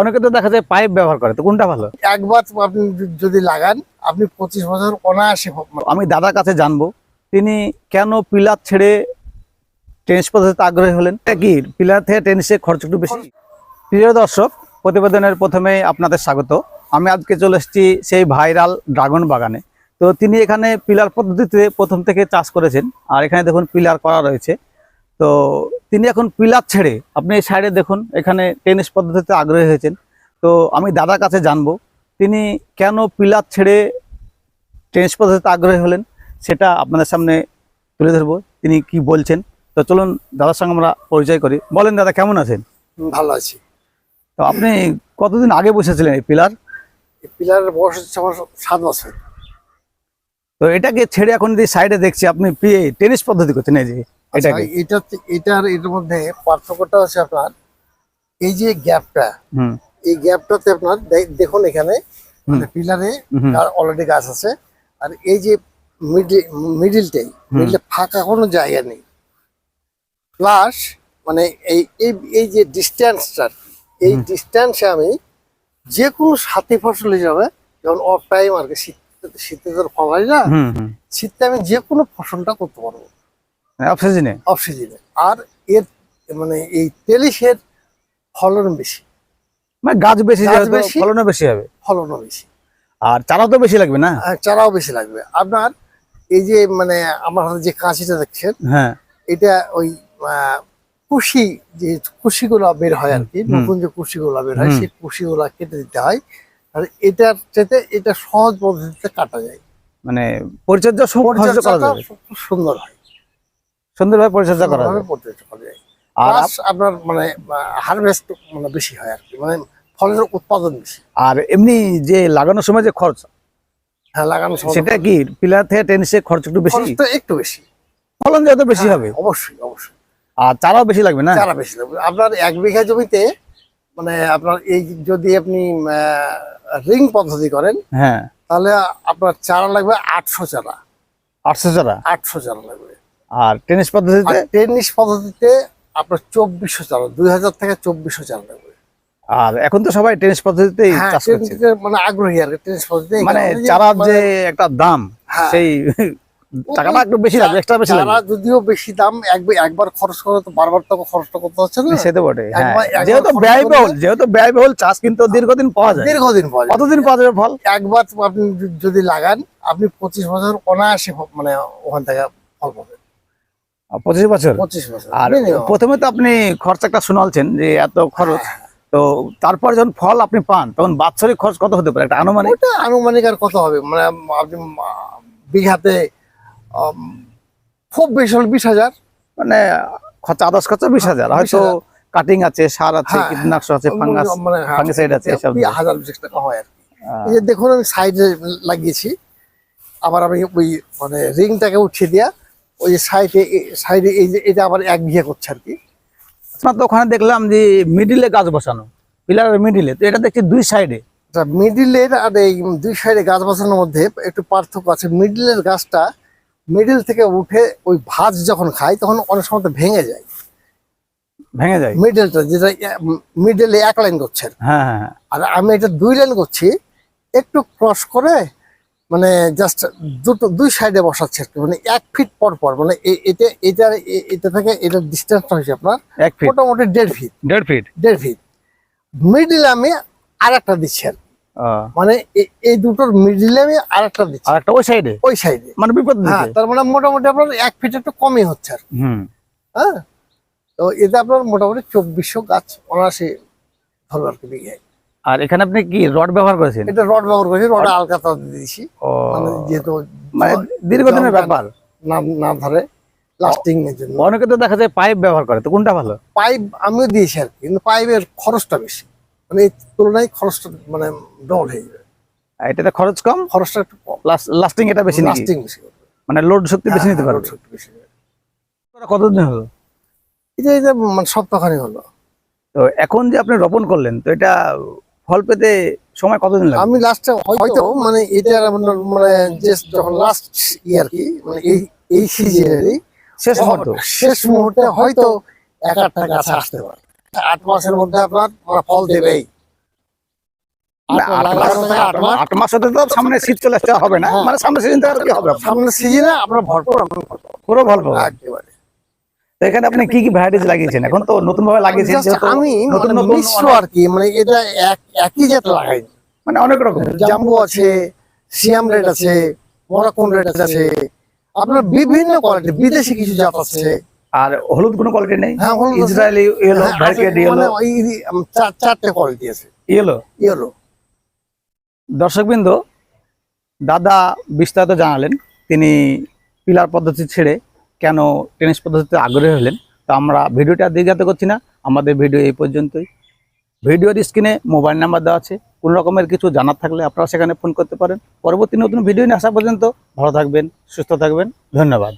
অনেকে তো দেখা যায় পাইপ ব্যবহার করে তো কোনটা ভালো? একবার আপনি যদি লাগান আপনি পঁচিশ বছর অনায়াসে আমি দাদার কাছে জানব তিনি কেন পিলার ছেড়ে টেনিস পদ্ধতিতে আগ্রহী হলেন? কি পিলার থেকে টেনিসে খরচ একটু বেশি? প্রিয় দর্শক প্রতিবেদনের প্রথমে আপনাদের স্বাগত। আমি আজকে চলে এসেছি সেই ভাইরাল ড্রাগন বাগানে। তো তিনি এখানে পিলার পদ্ধতিতে প্রথম থেকে চাষ করেছেন আর এখানে দেখুন পিলার করা রয়েছে। তো তিনি এখন পিলার ছেড়ে আপনি এই সাইডে দেখুন এখানে টেনিস পদ্ধতিতে আগ্রহী হয়েছেন। তো আমি দাদার কাছে জানব তিনি কেন পিলার ছেড়ে টেনিস পদ্ধতিতে আগ্রহী হলেন সেটা আপনাদের সামনে তুলে ধরবো তিনি কি বলছেন। তো চলুন দাদার সঙ্গে আমরা পরিচয় করি। বলেন দাদা কেমন আছেন? ভালো আছি। তো আপনি কতদিন আগে বসেছিলেন এই পিলার? পিলার বয়স হচ্ছে আমার সাত বছর। তো এটাকে ছেড়ে এখন যদি সাইডে দেখছি আপনি টেনিস পদ্ধতি করছেন এই যে আচ্ছা, এটা এটার এটার মধ্যে পার্থক্যটা হচ্ছে আপনার এই যে গ্যাপটা এই গ্যাপটাতে আপনার দেখুন এখানে মানে পিলারে অলরেডি গাছ আছে। আর এই যে মিডিল মিডিলটাই মিডিলে ফাঁকা কোনো জায়গা নেই। প্লাস মানে এই এই যে ডিস্ট্যান্সটা এই ডিস্ট্যান্সে আমি যে কোনো সাথী ফসল হিসাবে যেমন অফ টাইম আর কি শীত শীতে তো ফল হয় না শীতে আমি যে কোনো ফসলটা করতে পারব। অফ সিজনে অফ সিজনে আর এর মানে এই তেলিশের ফলন বেশি। মানে গাছ বেশি। ফলনও বেশি হবে। ফলনও বেশি। আর চারা তো বেশি লাগবে না? চারাও বেশি লাগবে। আপনার এই যে মানে আমার হাতে যে কাঁচিটা দেখছেন হ্যাঁ। এটা ওই কুশি যে কুশিগুলো বের হয় আর কি নতুন যে কুশিগুলো বের হয়। সেই কুশিগুলো কেটে দিতে হয়। আর এটার চাইতে এটা সহজ পদ্ধতিতে কাটা যায়। মানে পরিচর্যা সুন্দর হয়। সুন্দরভাবে পরিচর্যা করা যায়। আর আপনার মানে হারভেস্ট মানে বেশি হয় আর কি মানে ফলের উৎপাদন বেশি। আর এমনি যে লাগানোর সময় যে খরচ হ্যাঁ লাগানো সময় সেটা কি পিলার থেকে টেনিসে খরচ একটু বেশি? একটু বেশি। ফলন বেশি হ্যাঁ, হবে। অবশ্যই অবশ্যই। আর চারাও বেশি লাগবে না? চারা বেশি লাগবে। আপনার এক বিঘা জমিতে মানে আপনার এই যদি আপনি রিং পদ্ধতি করেন হ্যাঁ। তাহলে আপনার চারা লাগবে আটশো চারা। আটশো চারা? আটশো চারা লাগবে। আর টেনিস পদ্ধতিতে? টেনিস পদ্ধতিতে আপনার চব্বিশশো চারা দুই হাজার থেকে চব্বিশশো চারা লাগবে আর এখন তো সবাই টেনিস পদ্ধতিতেই হ্যাঁ চাষ করছে। মানে আগ্রহী আর টেনিস পদ্ধতি মানে যে চারার যে মানে একটা দাম হ্যাঁ। সেই টাকাটা একটু বেশি লাগবে এক্সট্রা বেশি লাগবে। যদিও বেশি দাম একবার খরচ করে তো বারবার তো খরচটা করতে হচ্ছে না। বটে হ্যাঁ। যেহেতু ব্যয়বহুল যেহেতু ব্যয়বহুল চাষ কিন্তু দীর্ঘদিন পাওয়া যায়। দীর্ঘদিন কতদিন পাওয়া যাবে ফল? একবার আপনি যদি লাগান আপনি পঁচিশ বছর অনায়াসে মানে ওখান থেকে ফল পাবেন। পঁচিশ বছর? আর। প্রথমে তো আপনি খরচাটা শুনালছেন যে এত খরচ। হ্যাঁ। তো তারপর যখন ফল আপনি পান তখন বাৎসরিক খরচ কত হতে পারে? একটা আনুমানিক? আনুমানিক আর কত হবে? মানে আপনি বিঘাতে খুব বেশি হলে বিশ হাজার। মানে খরচা আদার্স খরচা বিশ হাজার। হ্যাঁ, হয়তো কাটিং আছে সার আছে হ্যাঁ, কীটনাশক আছে ফাঙ্গাস মানে ফাঙ্গিসাইড আছে এসব হাজার টাকা হয় আর। এই যে দেখুন আমি সাইডে লাগিয়েছি। আবার আমি ওই মানে রিংটাকে উঠিয়ে দিয়া ওই যে সাইডে সাইডে এই যে এটা আবার এক বিঘা করছে আর কি। আপনার তো ওখানে দেখলাম যে মিডিলে গাছ বসানো পিলারের মিডিলে তো এটা দেখছি দুই সাইডে মিডিলের আর এই দুই সাইডে গাছ বসানোর মধ্যে একটু পার্থক্য আছে। মিডিলের গাছটা মিডিল থেকে উঠে ওই ভাঁজ যখন খায় তখন অনেক সময় তো ভেঙে যায়। ভেঙে যায়। মিডলটা যেটা মিডলে এক লাইন করছে হ্যাঁ হ্যাঁ হ্যাঁ। আর আমি এটা দুই লাইন করছি একটু ক্রস করে মানে জাস্ট দুটো দুই সাইডে বসাচ্ছে মানে এক ফিট পর পর মানে এটা এটা এটা থেকে এটার ডিস্টেন্সটা হয়েছে আপনার এক ফিট মোটামুটি দেড় ফিট দেড় ফিট দেড় ফিট মিডিলে আমি আর একটা দিচ্ছি আর কি। মানে এই দুটোর মিডিলে আমি আর একটা দিচ্ছি। আর একটা ওই সাইডে ওই সাইডে মানে বিপদ হ্যাঁ তার মানে মোটামুটি আপনার এক ফিট একটু কমই হচ্ছে আর হুম। হ্যাঁ? তো এতে আপনার মোটামুটি চব্বিশশো গাছ অনায়াসে ধরবে আর কি বিঘায়। আর এখানে আপনি কি রড ব্যবহার করেছেন? এটা রড ব্যবহার করেছি রড আলকাতা দিয়ে দিয়েছি। ও। মানে যেহেতু মানে দীর্ঘদিনের ব্যাপার। না না ধরে লাস্টিং এর জন্য। অনেকে তো দেখা যায় পাইপ ব্যবহার করে তো কোনটা ভালো? পাইপ আমিও দিয়েছি আর কিন্তু পাইপের খরচটা বেশি। মানে এই তুলনায় খরচটা মানে ডবল হয়ে যাবে। আর এটাতে খরচ কম? খরচটা একটু কম। লাস্টিং এটা বেশি লাস্টিং বেশি মানে লোড শক্তি বেশি হ্যাঁ, নিতে পারবে? শক্তি বেশি। কতদিন হলো? এটা এই যে মানে সপ্তাহখানি হলো। তো এখন যে আপনি রোপণ করলেন তো এটা ফল পেতে সময় কতদিন লাগবে আমি লাস্টে হয়তো মানে এটা মানে যখন লাস্ট ইয়ার কি মানে এই এই সিজনেরই শেষ মুহূর্ত শেষ মুহূর্তে হয়তো এক আটটা গাছ আসতে পারে আট মাসের মধ্যে আপনার ফল দেবেই আট মাস হতে তো সামনে শীত চলে আসতে হবে না। মানে সামনে সিজন আর কি হবে আপনার? সামনের সিজনে আপনার ভরপুর। পুরো ভালো পাবেন। একেবারে তো এখানে আপনি কি কি ভ্যারাইটিস লাগিয়েছেন? এখন তো নতুন ভাবে লাগিয়েছেন আমি নতুন মানে মিশ্র আর কি মানে এটা একই জাত লাগাইনি মানে অনেক রকম। জাম্বু আছে সিয়াম রেড আছে মরাকন রেড আছে আপনার বিভিন্ন কোয়ালিটি বিদেশি কিছু জাত আছে। আর হলুদ কোনো কোয়ালিটি নেই? হ্যাঁ, হলুদ ইসরায়েলি ইয়েলো হ্যাঁ, ইয়েলো মানে উম, চার- চারটে কোয়ালিটি আছে। ইয়েলো ইয়েলো দর্শকবৃন্দ দাদা বিস্তারিত জানালেন। তিনি পিলার পদ্ধতি ছেড়ে কেন টেনিস পদ্ধতিতে আগ্রহী হলেন, তো আমরা ভিডিওটা দীর্ঘাত করছি না। আমাদের ভিডিও এই পর্যন্তই। ভিডিওর স্ক্রিনে মোবাইল নাম্বার দেওয়া আছে। কোনো রকমের কিছু জানার থাকলে আপনারা সেখানে ফোন করতে পারেন। পরবর্তী নতুন ভিডিও নিয়ে আসা পর্যন্ত ভালো থাকবেন, সুস্থ থাকবেন। ধন্যবাদ।